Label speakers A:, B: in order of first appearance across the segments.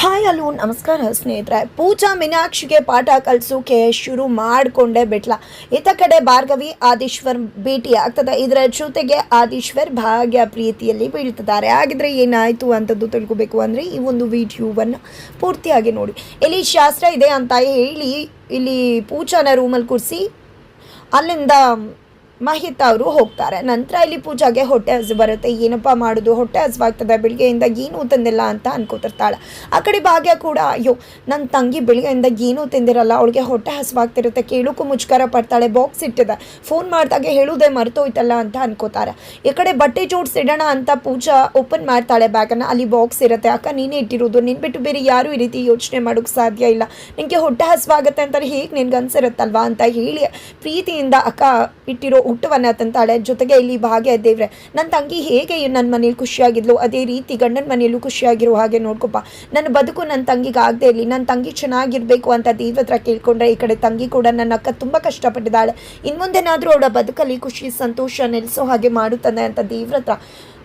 A: Hi hello ನಮಸ್ಕಾರ ಸ್ನೇಹಿತರೆ. ಪೂಜಾ ಮೀನಾಕ್ಷಿಗೆ ಪಾಠ ಕಲಿಸೋಕೆ ಶುರು ಮಾಡಿಕೊಂಡೇ ಬಿಟ್ಲ. ಇತ್ತ ಕಡೆ ಭಾರ್ಗವಿ ಆದೀಶ್ವರ್ ಭೇಟಿ ಆಗ್ತದೆ. ಇದರ ಜೊತೆಗೆ ಆದೀಶ್ವರ್ ಭಾಗ್ಯ ಪ್ರೀತಿಯಲ್ಲಿ ಬೀಳ್ತಿದ್ದಾರೆ. ಹಾಗಿದ್ರೆ ಏನಾಯಿತು ಅಂತದ್ದು ತಿಳ್ಕೊಬೇಕು ಅಂದರೆ ಈ ಒಂದು ವಿಡಿಯೋವನ್ನು ಪೂರ್ತಿಯಾಗಿ ನೋಡಿ. ಇಲ್ಲಿ ಶಾಸ್ತ್ರ ಇದೆ ಅಂತ ಹೇಳಿ ಇಲ್ಲಿ ಪೂಜಾನ ರೂಮಲ್ಲಿ ಕೂರಿಸಿ, ಅಲ್ಲಿಂದ ಮಹಿತ ಅವರು ಹೋಗ್ತಾರೆ. ನಂತರ ಇಲ್ಲಿ ಪೂಜಾಗೆ ಹೊಟ್ಟೆ ಹಸು ಬರುತ್ತೆ. ಏನಪ್ಪ ಮಾಡೋದು? ಹೊಟ್ಟೆ ಹಸುವಾಗ್ತದೆ. ಬೆಳಿಗ್ಗೆಯಿಂದ ಏನೂ ತಂದಿಲ್ಲ ಅಂತ ಅನ್ಕೋತಿರ್ತಾಳೆ. ಆ ಕಡೆ ಭಾಗ್ಯ ಕೂಡ, ಅಯ್ಯೋ ನನ್ನ ತಂಗಿ ಬೆಳಿಗ್ಗೆಯಿಂದ ಏನೂ ತಿಂದಿರಲ್ಲ. ಅವಳಿಗೆ ಹೊಟ್ಟೆ ಹಸುವಾಗ್ತಿರುತ್ತೆ. ಕೇಳೋಕ್ಕೂ ಮುಚ್ಕರ ಪಡ್ತಾಳೆ. ಬಾಕ್ಸ್ ಇಟ್ಟಿದೆ. ಫೋನ್ ಮಾಡಿದಾಗೆ ಹೇಳೋದೇ ಮರ್ತೋಯ್ತಲ್ಲ ಅಂತ ಅನ್ಕೋತಾರೆ. ಈ ಕಡೆ ಬಟ್ಟೆ ಜೋಡಿಸಿಡೋಣ ಅಂತ ಪೂಜಾ ಓಪನ್ ಮಾಡ್ತಾಳೆ ಬ್ಯಾಗನ್ನು ಅಲ್ಲಿ ಬಾಕ್ಸ್ ಇರುತ್ತೆ. ಅಕ್ಕ, ನೀನೇ ಇಟ್ಟಿರೋದು. ನಿನ್ ಬಿಟ್ಟು ಬೇರೆ ಯಾರೂ ಈ ರೀತಿ ಯೋಚನೆ ಮಾಡೋಕ್ಕೆ ಸಾಧ್ಯ ಇಲ್ಲ. ನಿನಗೆ ಹೊಟ್ಟೆ ಹಸುವಾಗುತ್ತೆ ಅಂತಾರೆ ಹೇಗೆ ನಿನ್ಗೆ ಅನ್ಸಿರುತ್ತಲ್ವಾ ಅಂತ ಹೇಳಿ ಪ್ರೀತಿಯಿಂದ ಅಕ್ಕ ಇಟ್ಟಿರೋ ಊಟವನ್ನು ತಂತಾಳೆ. ಜೊತೆಗೆ ಇಲ್ಲಿ ಭಾಗ್ಯ ದೇವ್ರೆ ನನ್ನ ತಂಗಿ ಹೇಗೆ ನನ್ನ ಮನೇಲಿ ಖುಷಿಯಾಗಿದ್ಲು, ಅದೇ ರೀತಿ ಗಂಡನ ಮನೆಯಲ್ಲೂ ಖುಷಿಯಾಗಿರೋ ಹಾಗೆ ನೋಡ್ಕೊಪ್ಪ. ನನ್ನ ಬದುಕು ನನ್ನ ತಂಗಿಗೆ ಆಗದೆ ಇರಲಿ ನನ್ನ ತಂಗಿ ಚೆನ್ನಾಗಿರಬೇಕು ಅಂತ ದೇವ್ರ ಹತ್ರ ಕೇಳ್ಕೊಂಡ್ರೆ ಈ ಕಡೆ ತಂಗಿ ಕೂಡ ನನ್ನ ಅಕ್ಕ ತುಂಬ ಕಷ್ಟಪಟ್ಟಿದ್ದಾಳೆ. ಇನ್ನು ಮುಂದೆನಾದರೂ ಅವಳ ಬದುಕಲ್ಲಿ ಖುಷಿ, ಸಂತೋಷ ನೆಲೆಸೋ ಹಾಗೆ ಮಾಡುತ್ತಾನೆ ಅಂತ ದೇವ್ರ ಹತ್ರ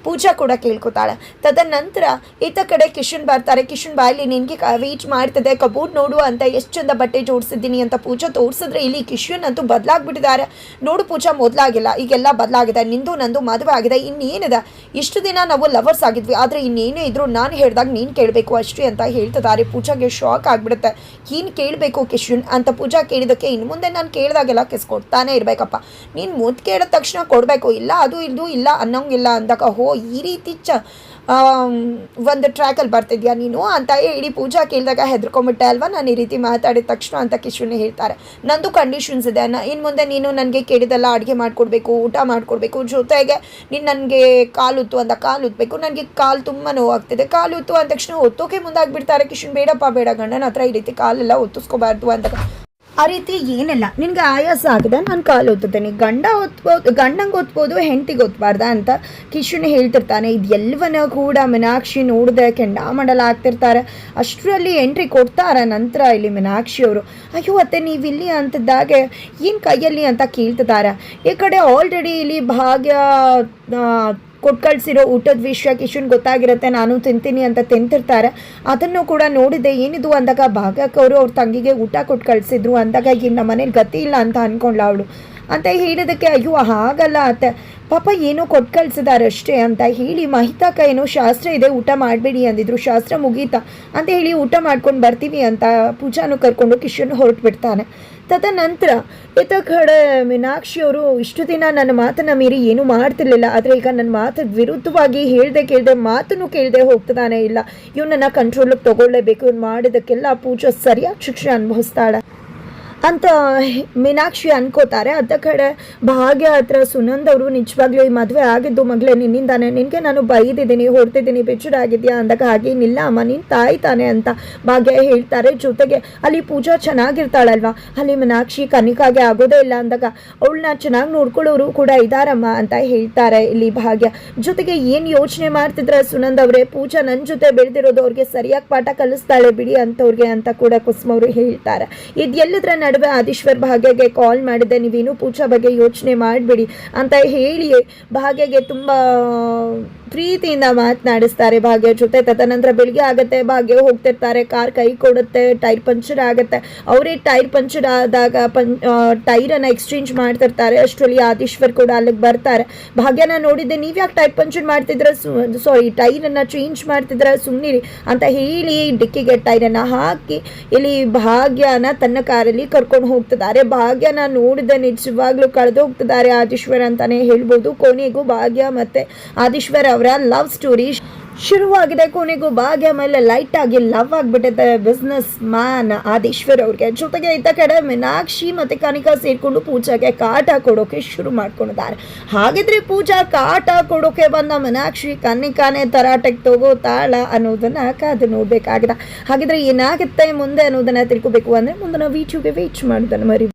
A: ಪೂಜಾ ಕೂಡ ಕೇಳ್ಕೊತಾಳೆ. ತದನಂತರ ಈತ ಕಡೆ ಕಿಶನ್ ಬರ್ತಾರೆ. ಕಿಶನ್ ಬಾಯಲ್ಲಿ ನಿನಗೆ ವೇಟ್ ಮಾಡ್ತದೆ. ಕಬೋರ್ಡ್ ನೋಡು ಅಂತ ಎಷ್ಟು ಚಂದ ಬಟ್ಟೆ ಜೋಡಿಸಿದ್ದೀನಿ ಅಂತ ಪೂಜಾ ತೋರಿಸಿದ್ರೆ ಇಲ್ಲಿ ಕಿಶನ್ ಅಂತೂ ಬದಲಾಗ್ಬಿಟ್ಟಿದ್ದಾರೆ. ನೋಡು ಪೂಜಾ, ಮೊದಲಾಗಿಲ್ಲ. ಈಗೆಲ್ಲ ಬದಲಾಗಿದೆ. ನಿಂದು, ನಂದು ಮದುವೆ ಆಗಿದೆ. ಇನ್ನೇನಿದೆ? ಇಷ್ಟು ದಿನ ನಾವು ಲವರ್ಸ್ ಆಗಿದ್ವಿ. ಆದರೆ ಇನ್ನೇನೇ ಇದ್ರು ನಾನು ಹೇಳಿದಾಗ ನೀನು ಕೇಳಬೇಕು ಅಷ್ಟೇ ಅಂತ ಹೇಳ್ತಿದ್ದಾರೆ. ಪೂಜಾಗೆ ಶಾಕ್ ಆಗಿಬಿಡುತ್ತೆ. ಏನು ಕೇಳಬೇಕು ಕಿಶನ್ ಅಂತ ಪೂಜಾ ಕೇಳಿದಕ್ಕೆ ಇನ್ನು ಮುಂದೆ ನಾನು ಕೇಳಿದಾಗೆಲ್ಲ ಕಿಸ್ಕೊಡ್ತಾನೆ ಇರಬೇಕಪ್ಪ. ನೀನು ಮುದ್ದು ಕೇಳಿದ ತಕ್ಷಣ ಕೊಡಬೇಕು. ಇಲ್ಲ, ಅದು ಇದು ಇಲ್ಲ ಅನ್ನೋಂಗಿಲ್ಲ ಅಂದಾಗ, ಹೋ ಈ ರೀತಿ ಚ ಒಂದು ಟ್ರ್ಯಾಕಲ್ಲಿ ಬರ್ತಿದ್ಯಾ ನೀನು? ಅಂತ ಹೇಳಿ ಪೂಜಾ ಕೇಳಿದಾಗ ಹೆದರ್ಕೊಂಬಿಟ್ಟೆ ಅಲ್ವಾ? ನಾನು ಈ ರೀತಿ ಮಾತಾಡಿದ ತಕ್ಷಣ ಅಂತ ಕಿಶುನೇ ಹೇಳ್ತಾರೆ. ನಂದು ಕಂಡೀಷನ್ಸ್ ಇದೆ ನ ಇನ್ನು ಮುಂದೆ ನೀನು ನನಗೆ ಕೇಳಿದೆಲ್ಲ ಅಡುಗೆ ಮಾಡಿಕೊಡ್ಬೇಕು, ಊಟ ಮಾಡಿಕೊಡ್ಬೇಕು. ಜೊತೆಗೆ ನೀನು ನನಗೆ ಕಾಲು ಉತ್ತು ಅಂತ ಕಾಲು ಉತ್ತಬೇಕು ನನಗೆ ಕಾಲು ತುಂಬ ನೋವಾಗ್ತಿದೆ. ಕಾಲು ಉತ್ತು ಅಂದ ತಕ್ಷಣ ಒತ್ತೋಕೆ ಮುಂದಾಗ್ಬಿಡ್ತಾರೆ ಕಿಶನ್. ಬೇಡಪ್ಪ, ಬೇಡ ಗಂಡನ ಹತ್ರ ಈ ರೀತಿ ಕಾಲೆಲ್ಲ ಒತ್ತಿಸ್ಕೋಬಾರ್ದು ಅಂತ ಆ ರೀತಿ ಏನಿಲ್ಲ. ನಿನಗೆ ಆಯಾಸ ಆಗದ? ನಾನು ಕಾಲು ಒತ್ತುತ್ತೇನೆ ಗಂಡ ಓದ್ಬೋದು, ಗಂಡಂಗೆ ಓದ್ಬೋದು, ಹೆಂಡತಿಗೆ ಓದ್ಬಾರ್ದ ಅಂತ ಕಿಶುನ್ ಹೇಳ್ತಿರ್ತಾನೆ. ಇದೆಲ್ಲವನ್ನ ಕೂಡ ಮೀನಾಕ್ಷಿ ನೋಡಿದೆ ಕೆಂಡಾಮಂಡಲ ಆಗ್ತಿರ್ತಾರೆ ಅಷ್ಟರಲ್ಲಿ ಎಂಟ್ರಿ ಕೊಡ್ತಾರೆ ನಂತರ ಇಲ್ಲಿ ಮೀನಾಕ್ಷಿ ಅವರು. ಅಯ್ಯೋ, ಅತ್ತೆ, ನೀವು ಇಲ್ಲಿ ಅಂತಿದ್ದಾಗೆ ಏನು ಕೈಯಲ್ಲಿ ಅಂತ ಕೇಳ್ತಿದ್ದಾರೆ. ಈ ಕಡೆ ಆಲ್ರೆಡಿ ಇಲ್ಲಿ ಭಾಗ್ಯ ಕೊಟ್ಟು ಕಳಿಸಿರೋ ಊಟದ ವಿಷಯ ಕಿಶನ್ ಗೊತ್ತಾಗಿರುತ್ತೆ, ನಾನು ತಿಂತೀನಿ ಅಂತ ತಿಂತಿರ್ತಾರೆ. ಅದನ್ನು ಕೂಡ ನೋಡಿದೆ, ಏನಿದು ಅಂದಾಗ ಭಾಗಕ್ಕೆ ಅವರು ಅವ್ರ ತಂಗಿಗೆ ಊಟ ಕೊಟ್ಟು ಕಳಿಸಿದ್ರು ಅಂದಾಗ ಈಗ ನಮ್ಮ ಮನೇಲಿ ಗತಿ ಇಲ್ಲ ಅಂತ ಅನ್ಕೊಂಡ್ಲ ಅವಳು. ಅಂತ ಹೇಳಿದಕ್ಕೆ, ಅಯ್ಯೋ, ಹಾಗಲ್ಲ ಅತ್ತೆ. ಪಾಪ ಏನೋ ಕೊಟ್ಟು ಕಳ್ಸಿದಾರೆ ಅಷ್ಟೇ ಅಂತ ಹೇಳಿ ಮಹಿತಾಕ ಏನೋ ಶಾಸ್ತ್ರ ಇದೆ, ಊಟ ಮಾಡಬೇಡಿ ಅಂದಿದ್ರು. ಶಾಸ್ತ್ರ ಮುಗೀತಾ ಅಂತ ಹೇಳಿ ಊಟ ಮಾಡ್ಕೊಂಡು ಬರ್ತೀವಿ ಅಂತ ಪೂಜಾನು ಕರ್ಕೊಂಡು ಕಿಶನ್ ಹೊರಟು ಬಿಡ್ತಾನೆ ತದನಂತರ ಇತ ಕಡೆ ಮೀನಾಕ್ಷಿ ಅವರು, ಇಷ್ಟು ದಿನ ನನ್ನ ಮಾತನ್ನ ಮೀರಿ ಏನೂ ಮಾಡ್ತಿರ್ಲಿಲ್ಲ. ಆದರೆ ಈಗ ನನ್ನ ಮಾತು ವಿರುದ್ಧವಾಗಿ ಹೇಳ್ದೆ ಕೇಳ್ದೆ ಮಾತನ್ನು ಕೇಳದೆ ಹೋಗ್ತದಾನೆ ಇಲ್ಲ ಇವನನ್ನ ಕಂಟ್ರೋಲಿಗೆ ತಗೊಳ್ಳೇಬೇಕು ಇವ್ನು ಮಾಡಿದಕ್ಕೆಲ್ಲ ಪೂಜಾ ಸರಿಯಾಗಿ ಶಿಕ್ಷೆ ಅನುಭವಿಸ್ತಾಳೆ. ಅಂತ ಮೀನಾಕ್ಷಿ ಅನ್ಕೋತಾರೆ. ಅದ ಕಡೆ ಭಾಗ್ಯ ಹತ್ರ ಸುನಂದ್ ಅವರು ನಿಜವಾಗ್ಲೂ ಈ ಮದುವೆ ಆಗಿದ್ದು ಮಗಳೇ, ನಿನ್ನಿಂದಾನೆ. ನಿನಗೆ ನಾನು ಬೈದಿದ್ದೀನಿ ಹೊಡ್ತಿದ್ದೀನಿ ಆಗಿದ್ಯಾ? ಅಂದಾಗ ಹಾಗೇನಿಲ್ಲ ಅಮ್ಮ, ನೀನು ತಾಯಿ ತಾನೆ ಅಂತ ಭಾಗ್ಯ ಹೇಳ್ತಾರೆ. ಜೊತೆಗೆ ಅಲ್ಲಿ ಪೂಜಾ ಚೆನ್ನಾಗಿರ್ತಾಳಲ್ವಾ? ಅಲ್ಲಿ ಮೀನಾಕ್ಷಿ ಕನಿಕಾಗೆ ಆಗೋದೇ ಇಲ್ಲ ಅಂದಾಗ ಅವಳನ್ನ ಚೆನ್ನಾಗಿ ನೋಡ್ಕೊಳ್ಳೋರು ಕೂಡ ಇದಾರಮ್ಮ ಅಂತ ಹೇಳ್ತಾರೆ ಇಲ್ಲಿ ಭಾಗ್ಯ. ಜೊತೆಗೆ ಏನು ಯೋಚನೆ ಮಾಡ್ತಿದ್ರೆ ಸುನಂದ್ ಅವರೇ? ಪೂಜಾ ನನ್ನ ಜೊತೆ ಬೆಳೆದಿರೋದು ಅವ್ರಿಗೆ ಸರಿಯಾಗಿ ಪಾಠ ಕಲಿಸ್ತಾಳೆ ಬಿಡಿ ಅಂತವ್ರಿಗೆ ಅಂತ ಕೂಡ ಕುಸುಮ ಅವರು ಹೇಳ್ತಾರೆ. ಇದೆಲ್ಲದರ ನಡುವೆ ಆದೀಶ್ವರ್ ಭಾಗ್ಯಗೆ ಕಾಲ್ ಮಾಡಿದೆ ನೀವೇನು ಪೂಜಾ ಬಗ್ಗೆ ಯೋಚನೆ ಮಾಡಬೇಡಿ ಅಂತ ಹೇಳಿ ಭಾಗ್ಯಗೆ ತುಂಬ ಪ್ರೀತಿಯಿಂದ ಮಾತನಾಡಿಸ್ತಾರೆ ಭಾಗ್ಯ ಜೊತೆ. ತದನಂತರ ಬೆಳಿಗ್ಗೆ ಆಗುತ್ತೆ, ಭಾಗ್ಯ ಹೋಗ್ತಿರ್ತಾರೆ ಕಾರ್ ಕೈ ಕೊಡುತ್ತೆ ಟೈರ್ ಪಂಚರ್ ಆಗುತ್ತೆ. ಅವರೇ ಟೈರ್ ಪಂಚರ್ ಆದಾಗ ಪಂ ಟೈರನ್ನು ಎಕ್ಸ್ಚೇಂಜ್ ಮಾಡ್ತಿರ್ತಾರೆ. ಅಷ್ಟರಲ್ಲಿ ಆದೀಶ್ವರ್ ಕೂಡ ಅಲ್ಲಿಗೆ ಬರ್ತಾರೆ. ಭಾಗ್ಯನ ನೋಡಿದ್ದೆ, ನೀವು ಯಾಕೆ ಟೈರ್ ಪಂಚರ್ ಮಾಡ್ತಿದ್ರ? ಸಾರಿ ಟೈರನ್ನು ಚೇಂಜ್ ಮಾಡ್ತಿದ್ರ? ಸುಮ್ಮನಿರಿ ಅಂತ ಹೇಳಿ ಡಿಕ್ಕಿಗೆ ಟೈರನ್ನು ಹಾಕಿ ಇಲ್ಲಿ ಭಾಗ್ಯನ ತನ್ನ ಕಾರಲ್ಲಿ ಕರ್ಕೊಂಡು ಹೋಗ್ತಿದ್ದಾರೆ. ಭಾಗ್ಯನ ನೋಡಿದ ನಿಜವಾಗ್ಲೂ ಕಳೆದು ಹೋಗ್ತಿದ್ದಾರೆ ಆದೀಶ್ವರ್ ಅಂತಾನೆ ಹೇಳ್ಬೋದು. ಕೊನೆಗೂ ಭಾಗ್ಯ ಮತ್ತೆ ಆದೀಶ್ವರ್ ಅವರ ಲವ್ ಸ್ಟೋರಿ ಶುರುವಾಗಿದೆ. ಕೊನೆಗೂ ಭಾಗ್ಯ ಮೇಲೆ ಲೈಟ್ ಆಗಿ ಲವ್ ಆಗಿಬಿಟ್ಟಿದೆ ಬಿಸ್ನೆಸ್ ಮ್ಯಾನ್ ಆದೇಶ್ವರ್ ಅವ್ರಿಗೆ. ಜೊತೆಗೆ ಇದ್ದ ಕಡೆ ಮೀನಾಕ್ಷಿ ಮತ್ತೆ ಕನಿಕಾ ಸೇರಿಕೊಂಡು ಪೂಜಾಗೆ ಕಾಟ ಕೊಡೋಕೆ ಶುರು ಮಾಡ್ಕೊಂಡಿದ್ದಾರೆ. ಹಾಗಿದ್ರೆ ಪೂಜಾ ಕಾಟ ಕೊಡೋಕೆ ಬಂದ ಮೀನಾಕ್ಷಿ ಕನಿಕಾನೇ ತರಾಟೆಗೆ ತಗೋತಾಳ ಅನ್ನೋದನ್ನ ಕಾದು ನೋಡ್ಬೇಕಾಗಿದೆ. ಹಾಗಿದ್ರೆ ಏನಾಗುತ್ತೆ ಮುಂದೆ ಅನ್ನೋದನ್ನ ತಿಳ್ಕೊಬೇಕು ಅಂದ್ರೆ ಮುಂದಿನ ವೀಚುಗೆ ವೇಚ್ ಮಾಡೋದನ್ನ ಮರಿ